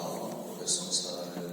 Oh, this one's hard.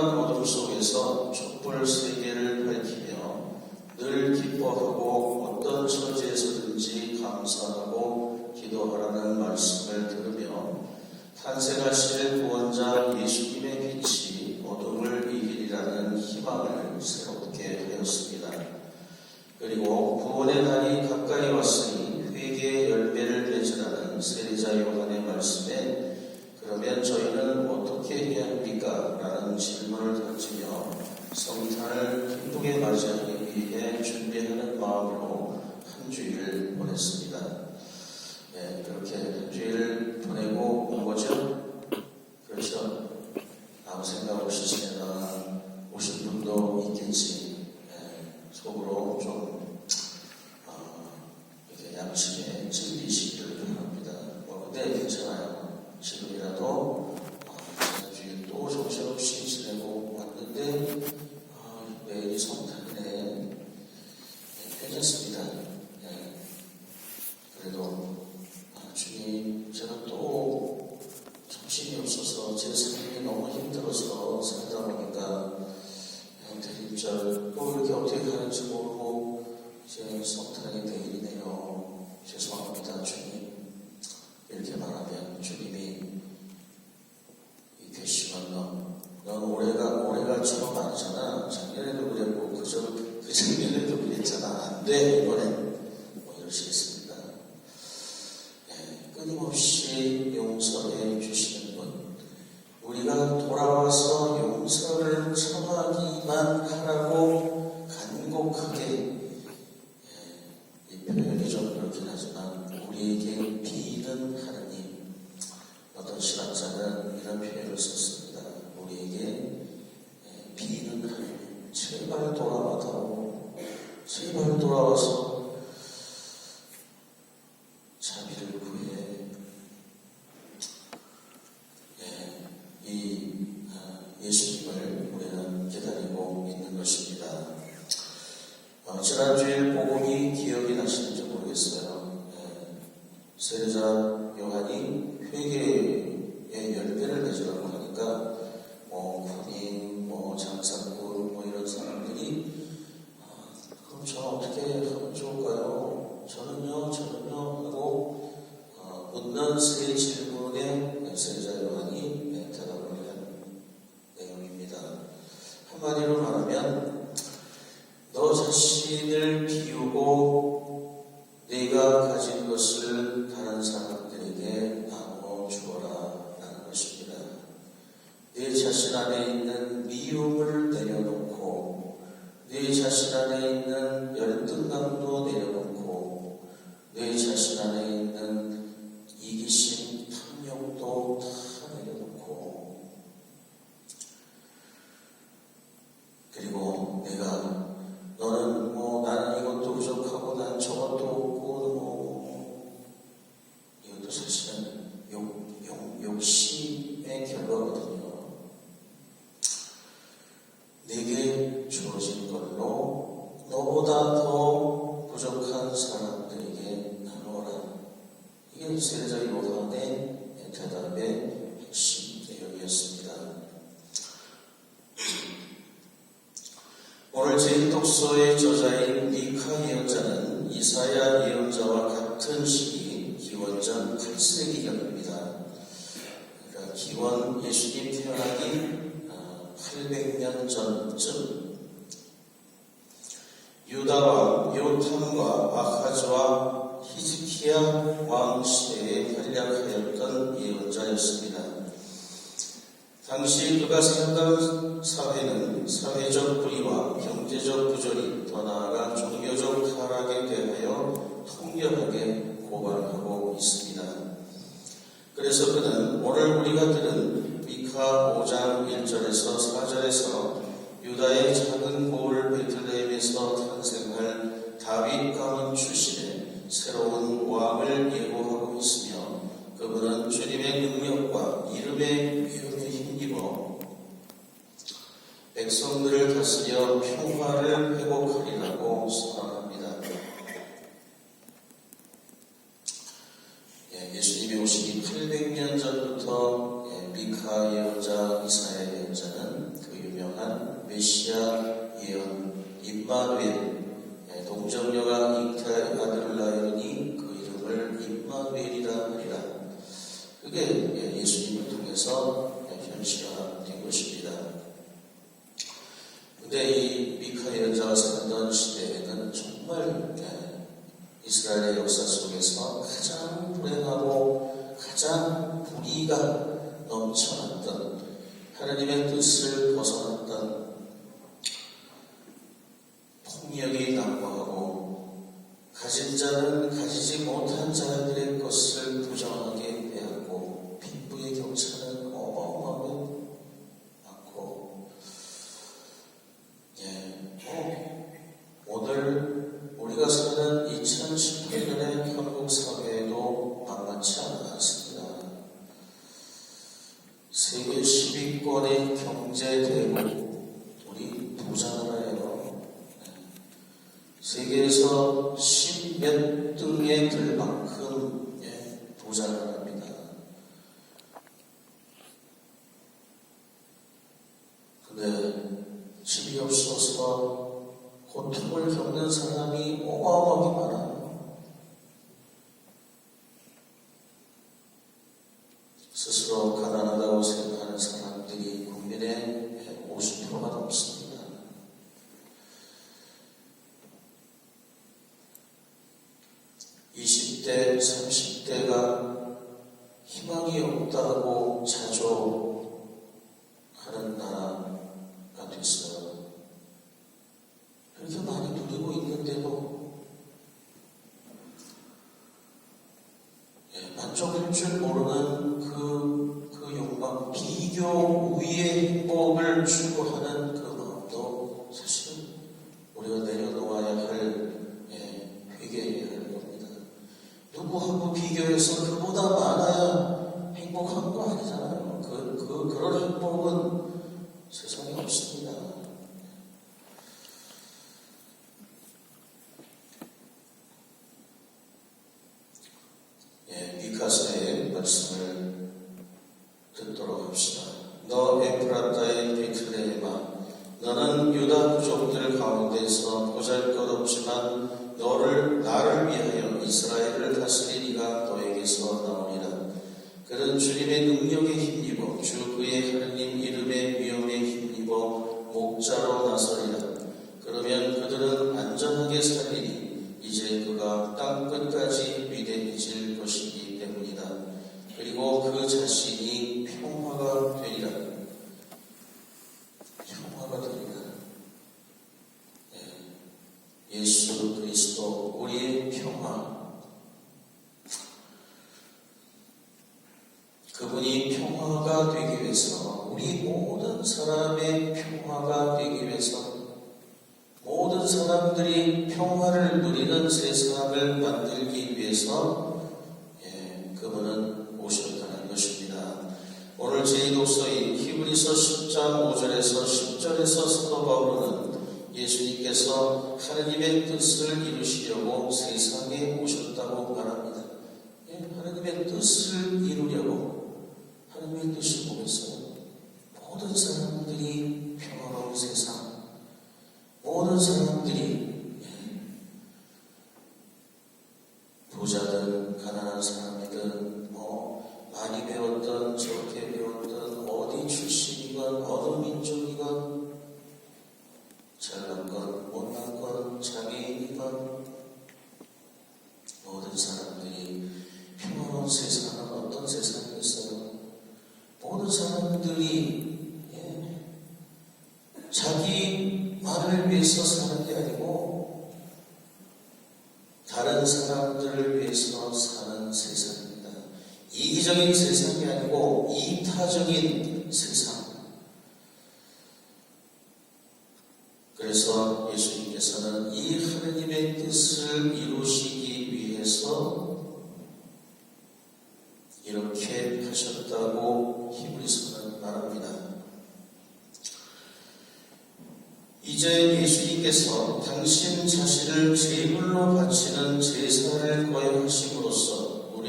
Kur'an okumuşsun. 자신 안에 있는 미움을 내려놓고 내 자신 안에 있는 족소의 저자인 미카 예언자는 이사야 예언자와 사장 1절에서 4절에서 유다의 작은 고을 베틀레헴에서 탄생할 다윗 가문 출신의 새로운 왕을 예고하고 있으며 그분은 주님의 능력과 이름의 표현에 힘입어 백성들을 다스려 평화를 회복하리라고 선언합니다. 예, 예수님이 오시기 800년 통해서 현실화 된 것입니다. 근데 이 미카 예언자가 살던 시대에는 정말 이스라엘의 역사 속에서 가장 불행하고 가장 불의가 넘쳐났던 하나님의 뜻을 세계에서 십몇 등의 들방 적은 줄 모르는 그, 그 영광, 비교 우위의 법을 주 나는 너를 나를 위하여 이스라엘을 다스리니가 너에게서 나오니라. 그는 주님의 능력에 힘입어 주 그의 하는 우리는 세상을 만들기 위해서 예, 그분은 오셨다는 것입니다. 오늘 제2독서인 히브리서 10장 5절에서 10절에서 사도 바울은 예수님께서 하나님의 뜻을 이루시려고 세상에 오셨다고 말합니다. 예, 하나님의 뜻을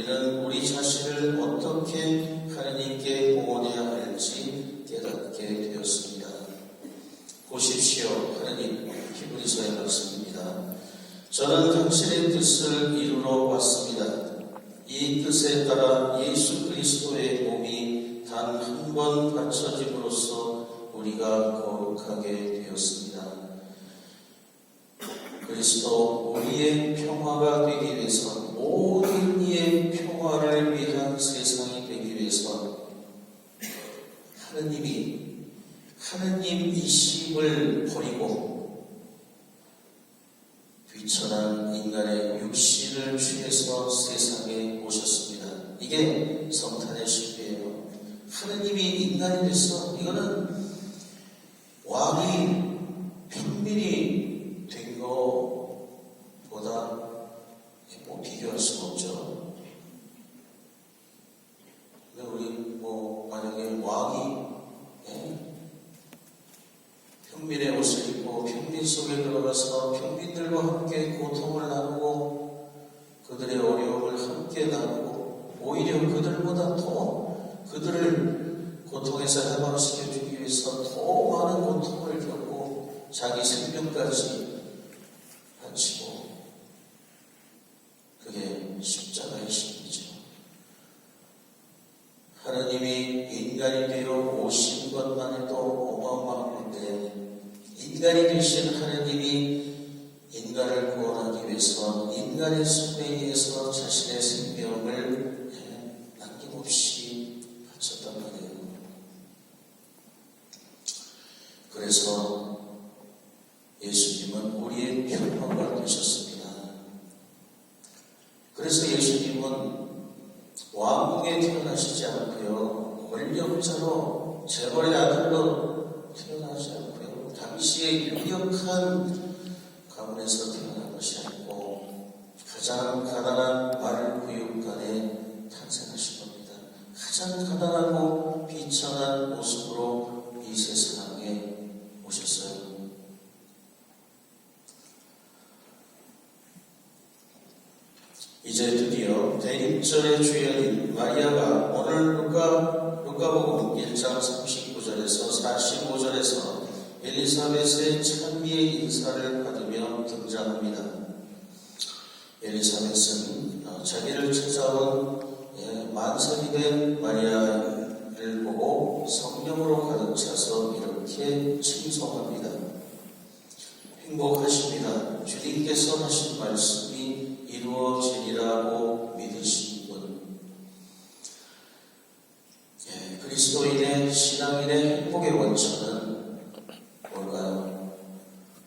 우리는 우리 자신을 어떻게 하나님께 공헌해야 할지 깨닫게 되었습니다. 보십시오. 하나님, 히브리서의 말씀입니다. 저는 당신의 뜻을 이루러 왔습니다. 이 뜻에 따라 예수 그리스도의 몸이 단 한 번 바쳐짐으로써 우리가 거룩하게 되었습니다. 그리스도 우리의 평화가 되기 위해서 모든 이의 평화를 위한 세상이 되기 위해서 하느님이 하느님이심을 버리고 귀천한 인간의 육신을 취해서 세상에 오셨습니다. 이게 성탄의 신비예요. 하느님이 인간이 됐어. 이거는 왕이 평민이 된 것보다 뭐 비교할 수가 없죠. 근데 우리 뭐 만약에 왕이 예? 평민의 옷을 입고 평민 속에 들어가서 평민들과 함께 고통을 나누고 그들의 어려움을 함께 나누고 오히려 그들보다 더 그들을 고통에서 해방시켜주기 위해서 더 많은 고통을 겪고 자기 생명까지 바치고 그게 십자가의 신이죠. 하나님이 인간이 되어 오신 것만 해도 어마어마한 건데 인간이 되신 하나님이 인간을 구원하기 위해서 인간의 손에 의해서 자신의 생명을 예, 남김없이 바쳤단 말이에요. 그래서 예수님은 우리의 평화가 되셨습니다. 그래서 예수님은 왕궁에 태어나시지 않고요. 권력자로 재벌의 아들로 태어나지 않고요. 당시의 유력한 가문에서 태어난 것이 아니고 가장 가난한 마을 구육간에 탄생하신 겁니다. 가난하고 비천한 모습으로 이 세상에 오셨어요. 이제 드디어 대입절의 주연인 마리아가 오늘 루카, 루카복음 1장 39절에서 45절에서 엘리사벳의 찬미의 인사를 받으며 등장합니다. 엘리사벳은 어, 자기를 찾아온 예, 만성이 된 마리아를 보고 성령으로 가득 차서 이렇게 칭송합니다. 행복하십니다. 주님께서 하신 말씀이 이루어지리라고 믿으신 분. 예, 그리스도인의 신앙인의 행복의 원천은 뭘까요?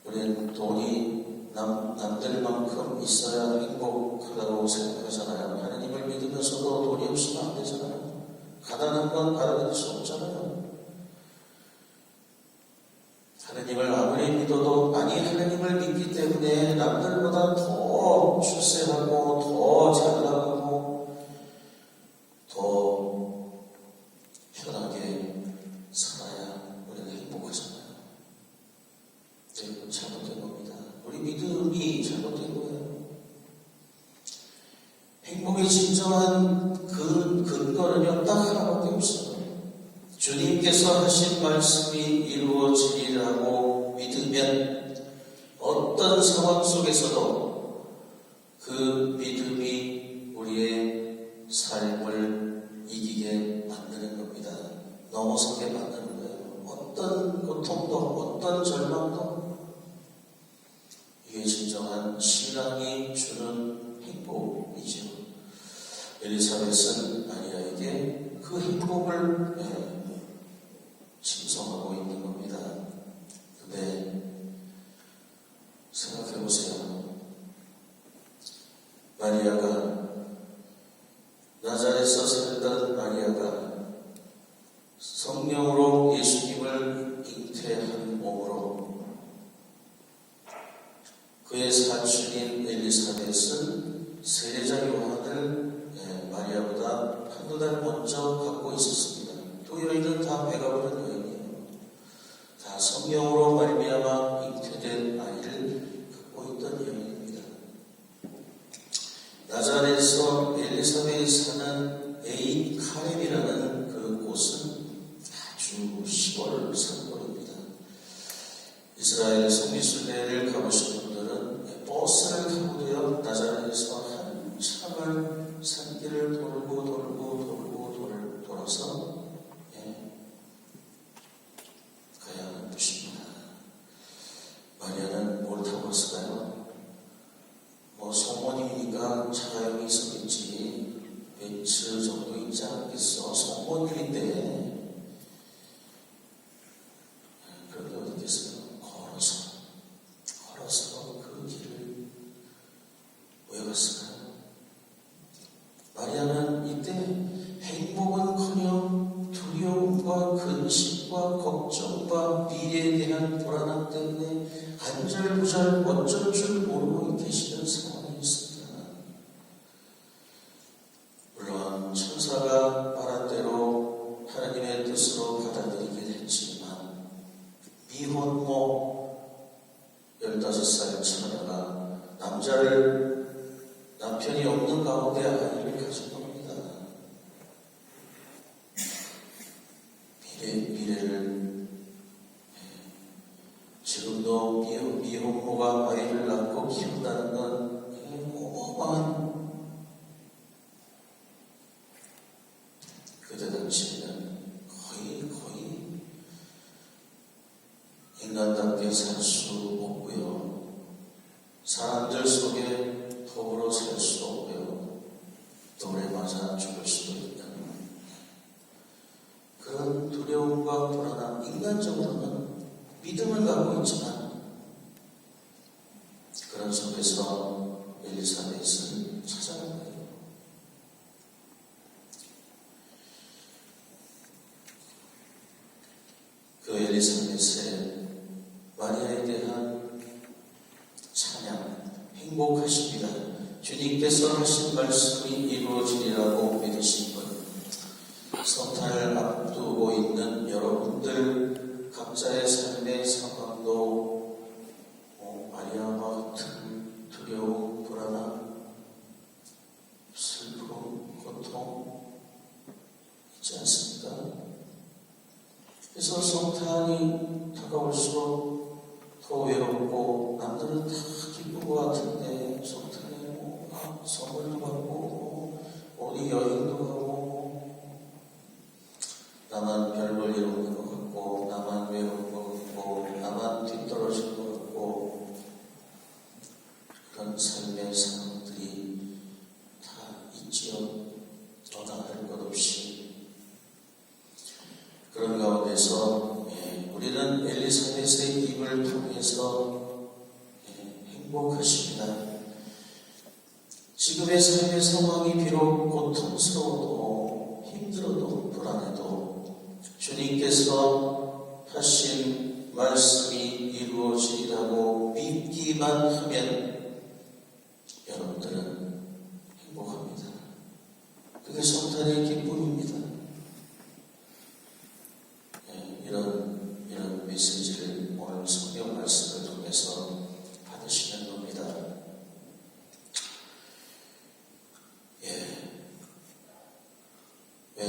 우리는 돈이 남, 남들만큼 있어야 행복하다고 믿으면 돈이 없으면 안 되잖아요. 가난한 건 받아들일 수 없잖아요. 하나님을 아무리 믿어도 아니 하나님을 믿기 때문에 남들보다 더 출세하고 더 잘나가고 더 편하게 살아야 우리는 행복하잖아요. 네, 이건 잘못된 겁니다. 우리 믿음이 잘못된 거예요. 행복의 진정한 그 근거는요 딱 하나밖에 없어요. 주님께서 하신 말씀이 이루어지리라고 믿으면 어떤 상황 속에서도 그 믿음이 우리의 삶을 이기게 만드는 겁니다. 넘어서게 만드는 거예요. 어떤 고통도, 어떤 절망도 이게 진정한 신앙이 주는 행복이죠. 엘리사벳은 마리아에게 그 행복을 신성하고 있는 겁니다. 근데 생각해 보세요. 마리아가 나자렛에서 살던 마리아가 성령으로 예수님을 잉태한 몸으로 그의 사촌인 엘리사벳은 세례자 요한을 마리아보다 한두 달 먼저 갖고 있었습니다. 또 여인은 다 배가 부른 성령으로 말미암아 잉태된 아이를 갖고 있던 여인입니다. 나자렛에서 엘리사벳의 마리아는 옳다고 했을까요? 15살 처녀가 남자를 남편이 없는 가운데 아이를 가지고 연속해서 엘리사벳을 찾아간 거예요. 그 엘리사벳의 마리아에 대한 찬양, 행복하십니다. 주님께서 하신 말씀이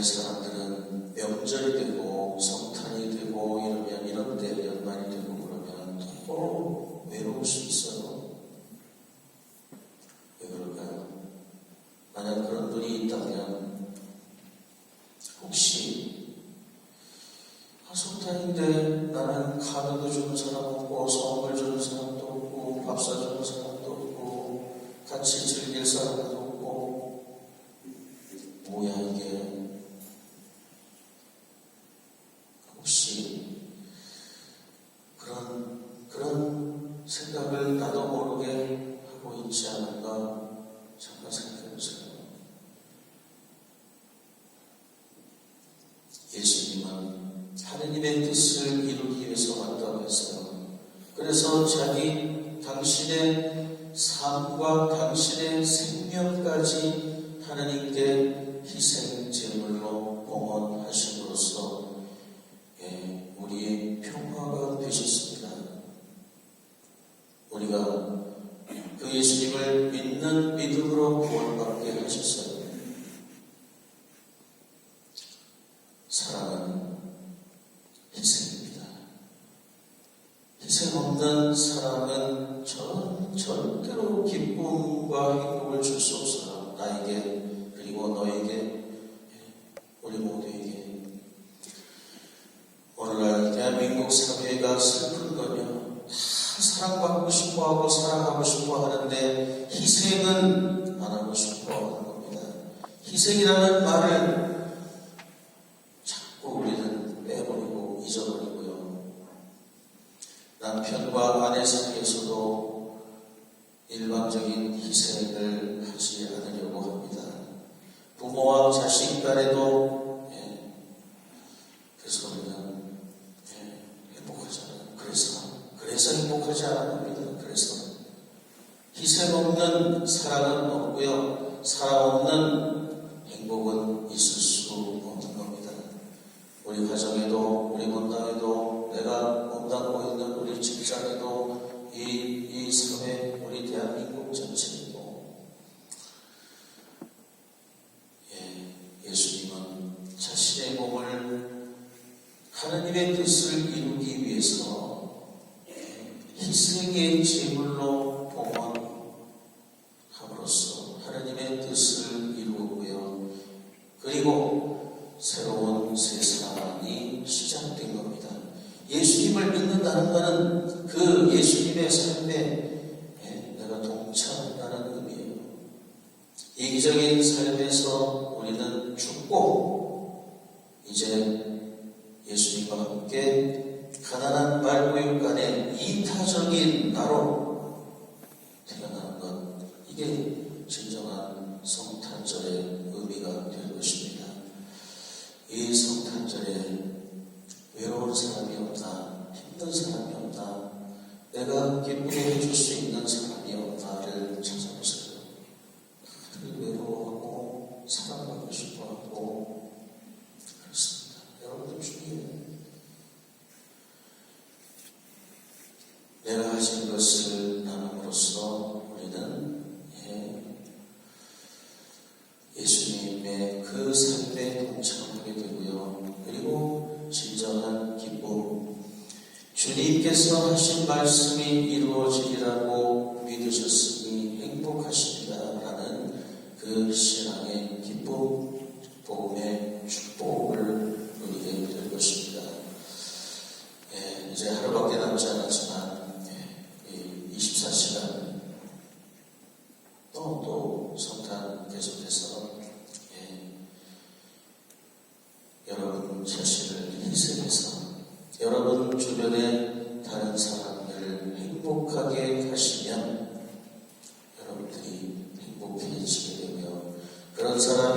Islam. 행복하고 예. 그래서 우리는 예. 행복하지 않아요. 그래서 그래서 행복하지 않아요. 그래서 희생 없는 사랑은 없고요. 사랑 없는 행복은 있을 수 없는 겁니다. 우리 가정에도 예수님을 믿는다는 것은 그 예수님의 삶에 예, 내가 동참한다는 의미예요. 이기적인 삶에서 우리는 죽고 이제 예수님과 함께 você. 여러분 주변의 다른 사람들을 행복하게 하시면 여러분들이 행복해지게 되며 그런 사람